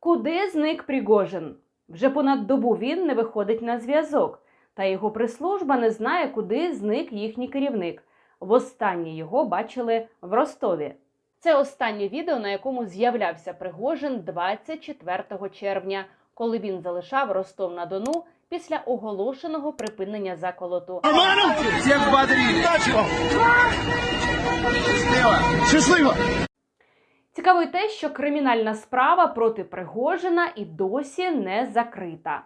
Куди зник Пригожин? Вже понад добу він не виходить на зв'язок, та його прислужба не знає, куди зник їхній керівник. Востаннє його бачили в Ростові. Це останнє відео, на якому з'являвся Пригожин 24 червня, коли він залишав Ростов на Дону після оголошеного припинення заколоту. Вам. Счастливо. Счастливо. Цікаво й те, що кримінальна справа проти Пригожина і досі не закрита.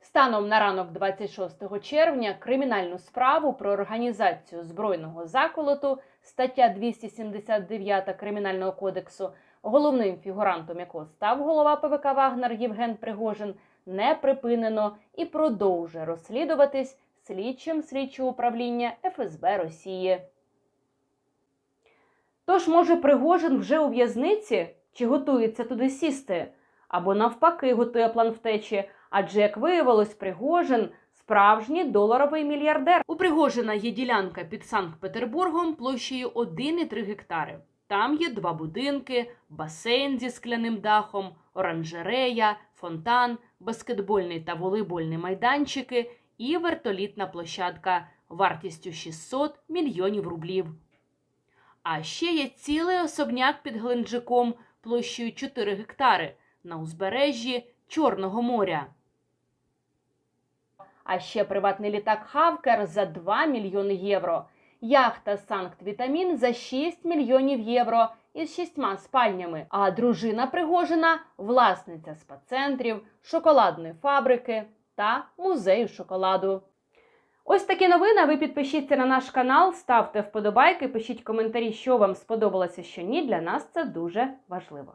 Станом на ранок 26 червня кримінальну справу про організацію збройного заколоту, стаття 279 Кримінального кодексу, головним фігурантом якого став голова ПВК Вагнер Євген Пригожин, не припинено і продовжує розслідуватись слідчим слідчого управління ФСБ Росії. Тож, може, Пригожин вже у в'язниці чи готується туди сісти? Або навпаки готує план втечі, адже, як виявилось, Пригожин справжній доларовий мільярдер. У Пригожина є ділянка під Санкт-Петербургом площею 1,3 гектари. Там є два будинки, басейн зі скляним дахом, оранжерея, фонтан, баскетбольний та волейбольний майданчики і вертолітна площадка вартістю 600 мільйонів рублів. А ще є цілий особняк під Геленджиком площею 4 гектари на узбережжі Чорного моря. А ще приватний літак Хавкер за 2 мільйони євро. Яхта Санкт Вітамін за 6 мільйонів євро із шістьма спальнями. А дружина Пригожина власниця спа-центрів, шоколадної фабрики та музею шоколаду. Ось такі новини. Ви підпишіться на наш канал, ставте вподобайки, пишіть коментарі, що вам сподобалося, що ні. Для нас це дуже важливо.